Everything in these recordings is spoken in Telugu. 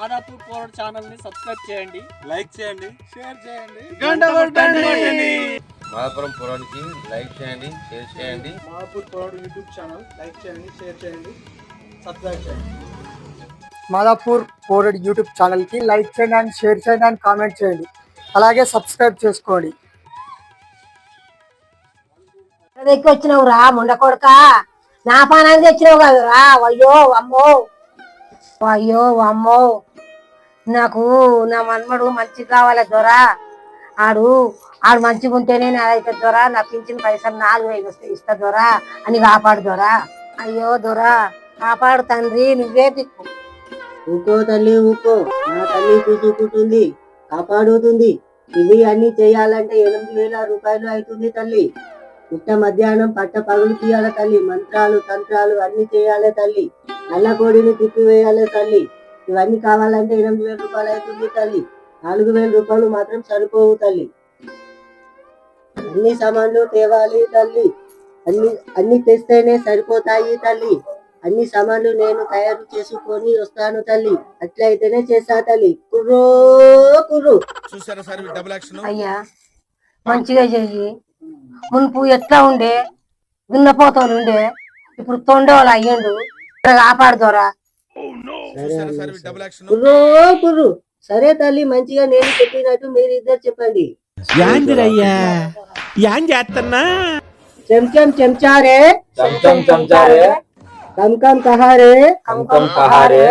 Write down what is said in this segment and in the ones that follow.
పవర్ ఛానల్ని సబ్స్క్రైబ్ చేయండి లైక్ చేయండి షేర్ చేయండి. గంట కొట్టండి. లైక్ చేయండి షేర్ చేయండి. పవర్ యూట్యూబ్ ఛానల్ లైక్ చేయండి షేర్ చేయండి సబ్స్క్రైబ్ చేయండి. మాదాపూర్ కోరెడ్ యూట్యూబ్ ఛానల్కి లైక్ చేయండి అండ్ షేర్ చేయండి అండ్ కామెంట్ చేయండి. అలాగే సబ్స్క్రైబ్ చేసుకోండి. ఎక్కి వచ్చినావు రా ముండ కొడక? నా పానాన్ని తెచ్చినావు కదరా? అయ్యో అమ్మో. అయ్యో అమ్మో. నాకు నా మన్మడు మంచి కావాలి దొరా. ఆడు ఆడు మంచిగా ఉంటేనే నాదైతే దొరా. నా పింఛన్ పైసలు నాలుగు వేలు వస్తాయి ఇస్తా దొరా అని కాపాడు దొరా. అయ్యో దొరా కాపాడు తండ్రి నువ్వే దిక్కు. ఊకో తల్లి ఊకో. నా తల్లి చూసుకుంటుంది కాపాడుతుంది. ఇవి అన్ని చేయాలంటే ఎనిమిది వేల రూపాయలు అవుతుంది తల్లి. పుట్ట మధ్యాహ్నం పట్ట పగులు తీయాలి తల్లి. మంత్రాలు తంత్రాలు అన్ని చేయాలి తల్లి. నల్ల కోడిని తిప్పివేయాలి తల్లి. ఇవన్నీ కావాలంటే ఎనిమిది వేల రూపాయలు అవుతుంది తల్లి. నాలుగు వేల రూపాయలు మాత్రం సరిపోవు తల్లి. అన్ని సామాన్లు తేవాలి తల్లి. అన్ని అన్ని తెస్తేనే సరిపోతాయి తల్లి. అన్ని సామాన్లు నేను తయారు చేసుకొని వస్తాను తల్లి. అట్లయితేనే చేస్తా తల్లి. కుర్రో కుర్రు. చూసారా సార్ డబుల్ యాక్షన్ అయ్యా మంచిగా చెయ్యి. మునుపు ఎట్లా ఉండే? దున్నపోతలు ఉండే ఇప్పుడు తొండోలు అయ్యిండు. కాపాడు దొరా చూసారా సార్ డబుల్ యాక్షన్ కుర్రో కుర్రు సరే. తల్లి మంచిగా నేను చెప్పినట్టు మీరు ఇద్దరు చెప్పండి. యాందిరయ్యా యాం చేస్తున్నా చెంచం చెంచారే చంచం చంచారే కమ్ కమ్ కహారే కంకం కహారే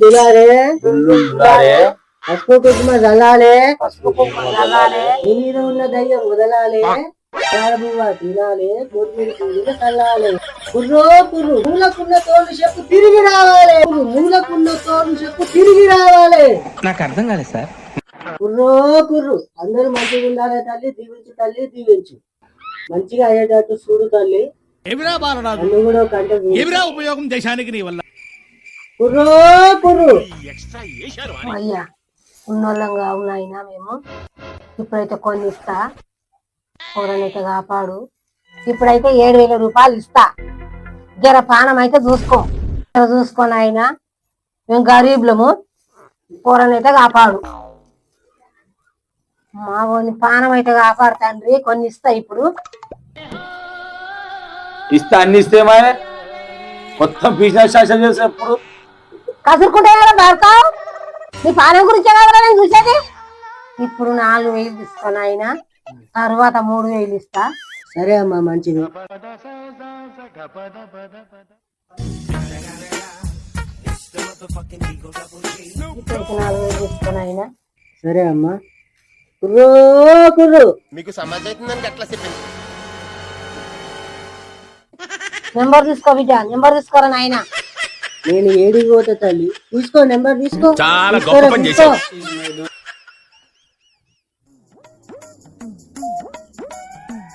దులారే దులారే మీద ఉన్న దయ్యం వదలాలే. కారబువ్వ తినాలే కొత్తిమీర పువ్వులు చల్లాలే. కుర్రో కుర్రు మూలకున్న తోలు చెప్పు తిరిగి రావాలి. మూలకున్న తోలు చెప్పు తిరిగి రావాలి. నాకు అర్థం కాలేదు సార్. కుర్రో కుర్రు అందరూ మంచిగా ఉండాలి తల్లి దీవించు తల్లి దీవించు. మంచిగా అయ్యేటట్టు చూడు తల్లి. నన్ను కూడా. ఏమిరా ఉపయోగం దేశానికి నీ వల్ల? కుర్రో కుర్రు. ఎక్స్ట్రా చేశారు అయ్యా ఉన్నోళ్ళంగా ఉన్నాయినా మేము. ఇప్పుడైతే కొన్ని ఇస్తా కూరనైతే కాపాడు. ఇప్పుడైతే ఏడు వేల రూపాయలు ఇస్తా. జర పానం అయితే చూసుకో. చూసుకొని అయినా మేము గరీబులము. కూరనైతే కాపాడు. మా కొన్ని పానం అయితే కాపాడు తండ్రి. కొన్ని ఇస్తా ఇప్పుడు. ఇస్తే అన్ని ఇస్తే మాయే మొత్తం బిజినెస్ శాసన చేసే ఎప్పుడు కసురుకుంటే కదా నీ పానం గురించి కదా నేను చూసేది. ఇప్పుడు నాలుగు వేలు తీసుకొని అయినా తర్వాత మూడు వేలు ఇస్తా. సరే అమ్మా మంచిది. నాలుగు వేలు సరే అమ్మా. కుర్రో కుర్రు. మీకు సమాజ్ అవుతుందని ఎట్లా చెప్పింది? నెంబర్ తీసుకో బిడ్డ నెంబర్ తీసుకోరా నాయన? నేను ఏడికి పోతా తల్లి. తీసుకో నెంబర్ తీసుకో. చాలా గొప్ప పని తీసుకో.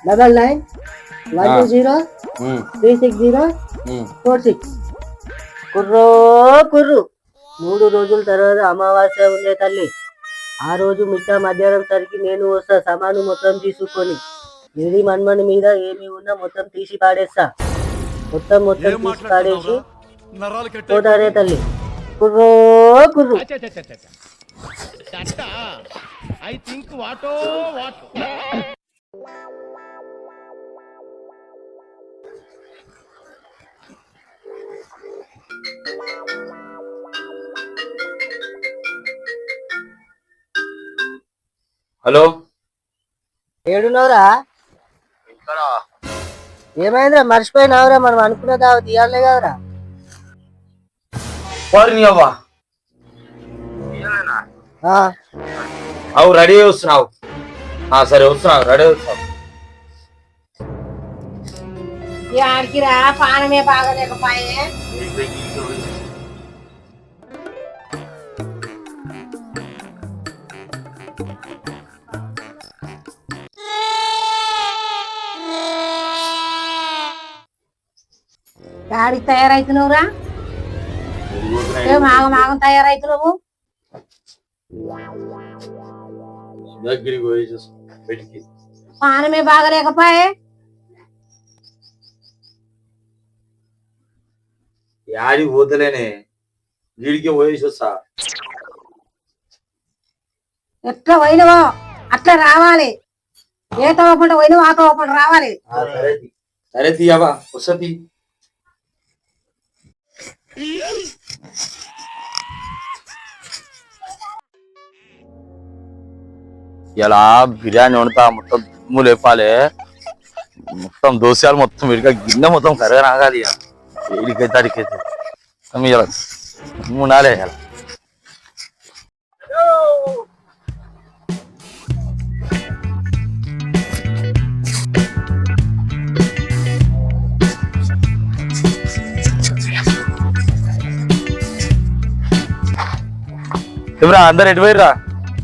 Double nine one two zero three six zero four six కుర్రో కుర్రు. మూడు రోజుల తర్వాత అమావాస్య ఉండే తల్లి. ఆ రోజు మిట్ట మధ్యాహ్నం సరికి నేను వస్తా సమాను మొత్తం తీసుకొని. ఏది మన్మని మీద ఏమి ఉన్నా మొత్తం తీసి పాడేస్తా. మొత్తం మొత్తం తీసి పాడేసి పోతారే తల్లి. కుర్రో కుర్రు. ఐ థింక్ వాటో వాట్? హలో? ఏడున్నవరా? ఏమైందిరా? మర్చిపోయినావురా? మనం అనుకున్న దావ తీయాలే కదరా. వారిని అవ్వా అవు రెడీ వస్తున్నావు. ఆ, సరే వస్తున్నావు. రెడీ వస్తున్నావు. ఆడికి రా పానమే బాగలేకపోయే. ఆడికి తయారైతున్నావురా? ఏం ఆగం ఆగం తయారైతున్నావు? పానమే బాగలేకపోయే? యాడికి పోతలేనే వీడికి పోయేసి వస్తా ఎట్లా పోయినవో అట్లా రావాలి. ఏ తోపంట పోయినవో ఆ తోపంట రావాలి. సరే తీయవా వస్తుంది ఇలా బిర్యానీ వండుతా మొత్తం దుమ్ము లేపాలి మొత్తం దోశలు మొత్తం విడిగా గిన్నె మొత్తం కరగా రాగాలి ఇక. ఏడికైతే అడికైతే మొత్తం ఇలా దుమ్ము ఉండాలి ఇలా ఎవరా అందరు ఎటు పోయిర్రా?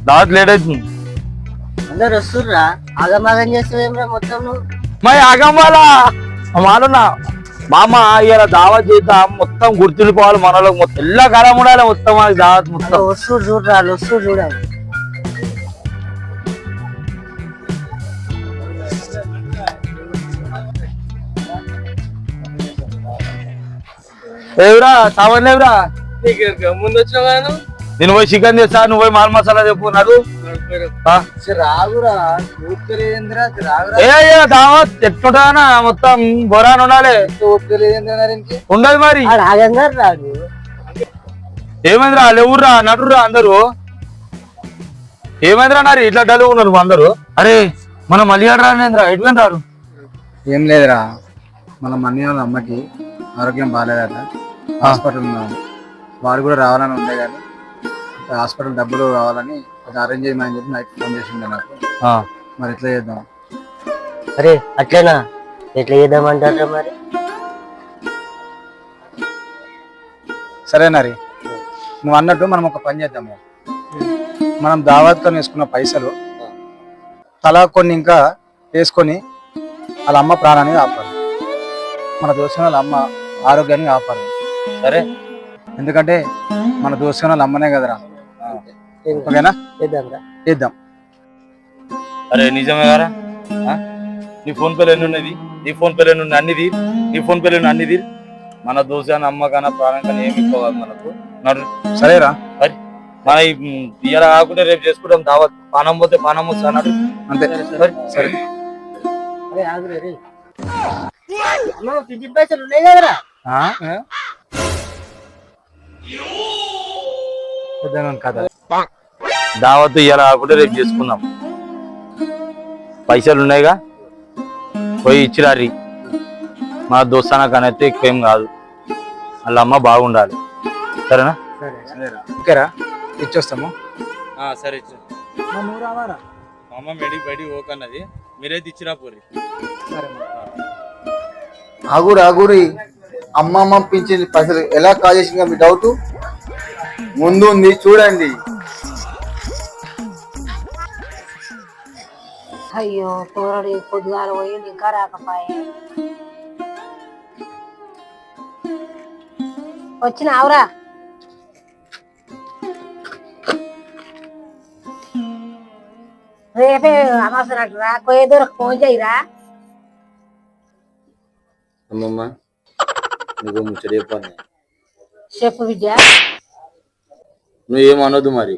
దావత్ లేట్ అవుతుంది. అందరు వస్తుర్రా. ఆగమాగం చేస్తావేమ్రా మొత్తం నువ్వు? మా ఆగమ్మాలా మాలున్నా. మామ ఇలా దావత్ చేద్దాం మొత్తం గుర్తుండిపోవాలి మనలోకి మొత్తం. ఎల్లా కాలం ఉండాలి మొత్తం మనకి దావత్ మొత్తం. వస్తురు చూడరా వాళ్ళు వస్తురు చూడాలి. ఎవరా సామాన్ లేవురా ముందు వచ్చిన కానీ నేను పోయి చికెన్ తెస్తా నువ్వు పోయి మాల్ మసాలా చెప్పు నాకు ఎట్లుంటానా మొత్తం బొరాన్ ఉండాలి. ఉండదు మరి. ఏమైందిరా? లేవుర్రా నటుర్రా అందరూ. ఏమైందిరా నారి ఇట్లా డల్ ఉన్నారు అందరూ. అరే మన మల్లిగాడు రానేంద్రా? ఎటువంటి రారు ఏం లేదురా. మన వాళ్ళ అమ్మకి ఆరోగ్యం బాగాలేదట హాస్పిటల్ ఉన్నాం వాడు కూడా రావాలని ఉండే కానీ హాస్పిటల్ డబ్బులు కావాలని కొంచెం అరేంజ్ చేయమని చెప్పి నైట్ ఫోన్ చేసిండే నాకు. ఆ, మరి ఎట్లా చేద్దాం? అరే అట్లేనా? ఎట్లా చేద్దామంటారా మరి? సరే నరి. నువ్వు అన్నట్టు మనం ఒక పని చేద్దాము మనం దావత్తో వేసుకున్న పైసలు తలా కొన్ని ఇంకా వేసుకొని వాళ్ళ అమ్మ ప్రాణాన్ని కాపాడు. మన దోస్తున్న వాళ్ళ అమ్మ ఆరోగ్యాన్ని కాపాడు. సరే. ఎందుకంటే మన దోస్తున్న వాళ్ళ అమ్మనే కదరా. ఓకేనా? చేద్దాం అరే నిజమే కదా? నీ ఫోన్ పేలు ఎన్ని ఉన్నది? నీ ఫోన్ పేలు ఎన్ని ఉన్నాయి? అన్నిది నీ ఫోన్ పేలు ఎన్ని అన్నిది మన దోశ అమ్మ కన్నా ప్రాణం కన్నా ఏమి ఎక్కువ మనకు. నడు. సరేరా. మరి మన తీయర కాకుండా రేపు చేసుకుంటాం దావత్. పానం పోతే పానం వస్తా అన్నాడు అంతే. సరే పైసలు ఉన్నాయి కదరా? దావత్ ఇయ్యాల కాకుండా రేపు చేసుకుందాం. పైసలు ఉన్నాయిగా? పోయి ఇచ్చిరారి. మన దోస్తాన కనైతే ఎక్కువ ఏం కాదు. వాళ్ళ అమ్మ బాగుండాలి. సరేనా? ఓకేరా ఇచ్చొస్తాము. సరే మా అమ్మ మెడికి బయటికి పోకన్నది. మీరైతే ఇచ్చిరా పోరి. ఆగురు ఆగురి. అమ్మమ్మ పింఛన్ పైసలు ఎలా కాల్ చేసిందో మీ డౌట్? ముందు ఉంది చూడండి. అయ్యో కూరడు పొద్దుగాల పోయింది ఇంకా రాకపోయే? వచ్చిన? ఆవురా. రేపే అమాసనట్టు రా. పోయే దూరకు ఫోన్ చేయరా? అమ్మమ్మ నీకు ముచ్చట చెప్పాను చెప్పు విద్య. నువ్వు ఏమనొద్దు మరి.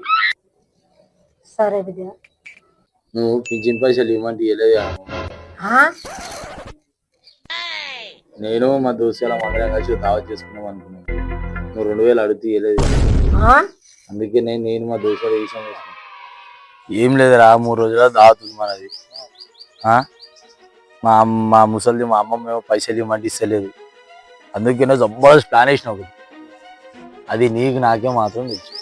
సరే విద్య. నువ్వు పింఛన్ పైసలు ఇవ్వమంటే ఇవ్వలేదు? నేను మా దోస్తుల అందరం కలిసి దావత్ చేసుకుందాం అనుకున్నాను నువ్వు రెండు వేలు అడిగితే ఇవ్వలేదు? అందుకే నేను నేను మా దోస్తులు వేసాం ఏం లేదురా మూడు రోజుల దావత్ ఉంది మనది? మా అమ్మ మా ముసలిది మా అమ్మమ్మ ఏమో పైసలు ఇవ్వమంటే ఇస్తలేదు అందుకే జబర్దస్త్ ప్లాన్ వేసిన ఒకటి అది నీకు నాకే మాత్రం తెలుసు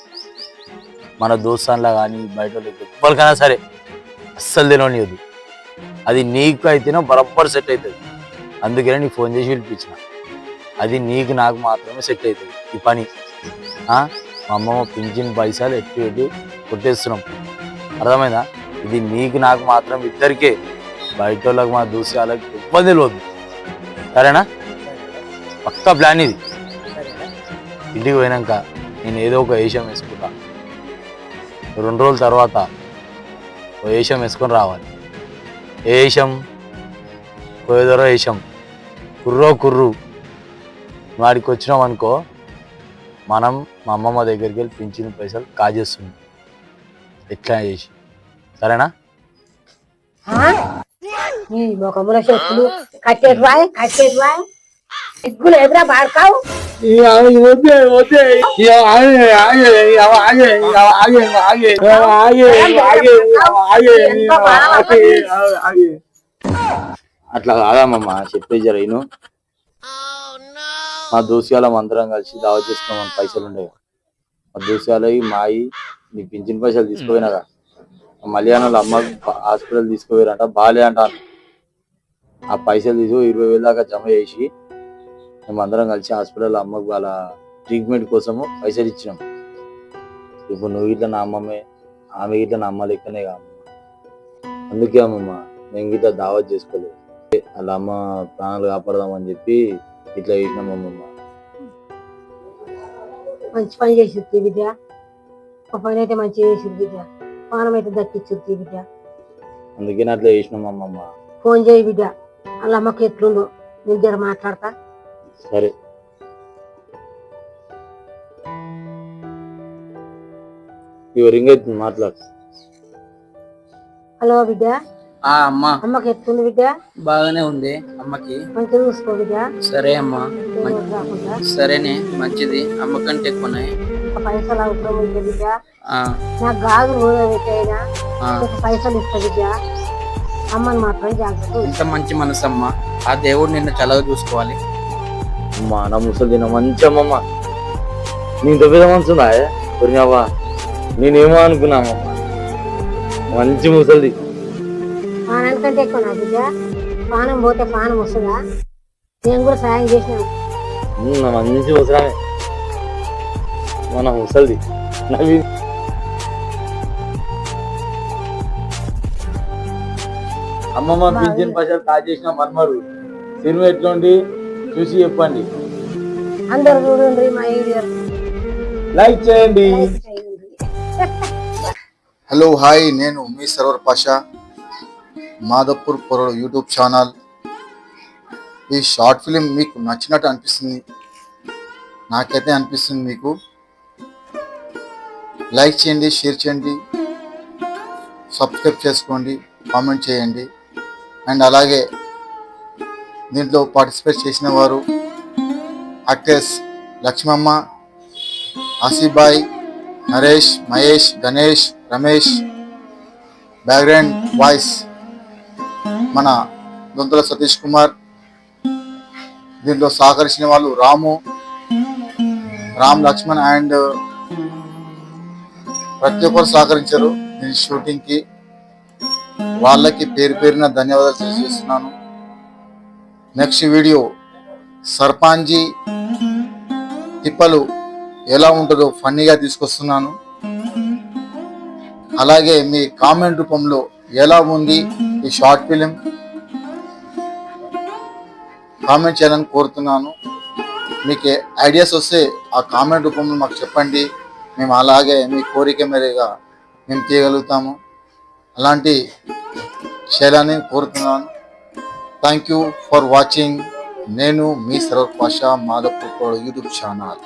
మన దోస్తాన్లా కానీ బయట వాళ్ళకి ఎవ్వరికైనా సరే అస్సలు తెలియనియదు అది నీకు అయితేనో బరబ్బర్ సెట్ అవుతుంది అందుకనే నీకు ఫోన్ చేసి పిలిపించిన. అది నీకు నాకు మాత్రమే సెట్ అవుతుంది ఈ పని. మా అమ్మమ్మ పింఛన్ పైసలు ఎట్టు పెట్టి కొట్టేస్తున్నాం. అర్థమైందా? ఇది నీకు నాకు మాత్రం ఇద్దరికే. బయట వాళ్ళకి మా దూసి వాళ్ళకి ఇబ్బంది లేదు సరేనా? పక్కా ప్లాన్ ఇది. ఇంటికి పోయినాక నేను ఏదో ఒక వేషం వేసుకుంటా. రెండు రోజుల తర్వాత ఓ వేషం వేసుకొని రావాలి. ఏ వేషం పోయేదోరో వేషం కుర్రో కుర్రు. వాడికి వచ్చినాం అనుకో మనం మా అమ్మమ్మ దగ్గరికి వెళ్ళి పింఛన్ పైసలు కాజేస్తుంది ఎట్లా చేసి. సరేనా? నీ ముఖముల చెప్పులు కట్టేటి ఎదురా పాడకావు అట్లా కాదమ్మా చెప్పే జరగను మా దోసిగాలం అందరం కలిసి దావా చేసుకున్నాం పైసలు ఉండేవి. మా దోసిగాలవి మాయి నీ పింఛన్ పైసలు తీసుకుపోయినాగా మలయాళంలో అమ్మ హాస్పిటల్ తీసుకుపోయారంట బాగాలే అంట ఆ పైసలు తీసి ఇరవై వేల దాకా జమ చేసి మేము అందరం కలిసి హాస్పిటల్ అమ్మకు వాళ్ళ ట్రీట్మెంట్ కోసము పైసలు ఇచ్చినాం. ఇప్పుడు నువ్వు ఇట్లా నా అమ్మమ్మే ఆమె ఇట్లా నా అమ్మ లెక్కనే కాదు. అందుకే అమ్మమ్మ మేము ఇట్లా దావత్ చేసుకోలేదు. వాళ్ళ అమ్మ ప్రాణాలు కాపాడదామని చెప్పి ఇట్లా చేసినాం అమ్మమ్మ. మంచి పని చేసి బిడ్డ. ఒక పని అయితే మంచి చేసి బిడ్డ. పానం అయితే దక్కిచ్చు బిడ్డ. అందుకే అట్లా చేసినాం అమ్మమ్మ. ఫోన్ చేయి బిడ్డ. వాళ్ళ అమ్మకి ఎట్లుందో నేను జర మాట్లాడతా. సరే. ఇవి రింగ్ అవుతుంది మాట్లాడు. హలో బిడ్డ ఆ అమ్మా. అమ్మకి ఎట్లుంది బిడ్డ బాగానే ఉంది అమ్మకి. మంచిగా చూసుకో బిడ్డ సరే అమ్మా. సరేనే మంచిది. అమ్మ కంటే ఎక్కువనే పైసలు అవసరం ఉంది బిడ్డ ఒక పైసలు ఇస్తా బిడ్డ అమ్మని మాత్రం జాగ్రత్త. ఇంత మంచి మనసు అమ్మ ఆ దేవుడు నిన్ను చల్లగా చూసుకోవాలి. అమ్మా నా ముసలి తిన మంచి అమ్మమ్మ నీ పెద్ద మనసు ఉందా కొరినావా నేనేమో అనుకున్నామమ్మా మంచి ముసలిది పానానికంటే ఎక్కువ నా బిడ్డ పానం పోతే పానం వస్తుందా నేను కూడా సాయం చేసినాను ఉమ్, నా మంచి ముసలామే మన ముసలిది నవ్వి అమ్మమ్మ పింఛన్ పైసలు కాజేసిన మర్మరు సినిమా ఎట్లుండి చూసి చెప్పండి. అందరు చూడండి మా ఏరియా లైక్ చేయండి. హలో హాయ్ నేను మీ సర్వర్ పాషా. మాధవపూర్ పొరడు యూట్యూబ్ ఛానల్. ఈ షార్ట్ ఫిలిం మీకు నచ్చినట్టు అనిపిస్తుంది. నాకైతే అనిపిస్తుంది మీకు. లైక్ చేయండి షేర్ చేయండి. సబ్స్క్రైబ్ చేసుకోండి కామెంట్ చేయండి. అండ్ అలాగే దీంట్లో పార్టిసిపేట్ చేసిన వారు actors Lakshmamma Asibhai Naresh Mahesh Ganesh Ramesh background voice మన దొంతుల సతీష్ కుమార్ దీంట్లో సహకరించిన వాళ్ళు రాము రామ్ లక్ష్మణ్ అండ్ ప్రతి ఒక్కరు సహకరించారు దీని షూటింగ్కి వాళ్ళకి పేరు పేరున ధన్యవాదాలు తెలియజేస్తున్నాను. నెక్స్ట్ వీడియో సర్పాంజీ తిప్పలు ఎలా ఉంటుందో ఫన్నీగా తీసుకొస్తున్నాను. అలాగే మీ కామెంట్ రూపంలో ఎలా ఉంది ఈ షార్ట్ ఫిలిం కామెంట్ చేయాలని కోరుతున్నాను. మీకు ఐడియాస్ వస్తే ఆ కామెంట్ రూపంలో మాకు చెప్పండి. మేము అలాగే మీ కోరిక మేరగా మేము తీయగలుగుతాము. అలాంటి చేయాలని కోరుతున్నాను. థ్యాంక్ యూ ఫర్ వాచింగ్ నేను మీ సర్వ పాషా మాధవ్ యూట్యూబ్ ఛానల్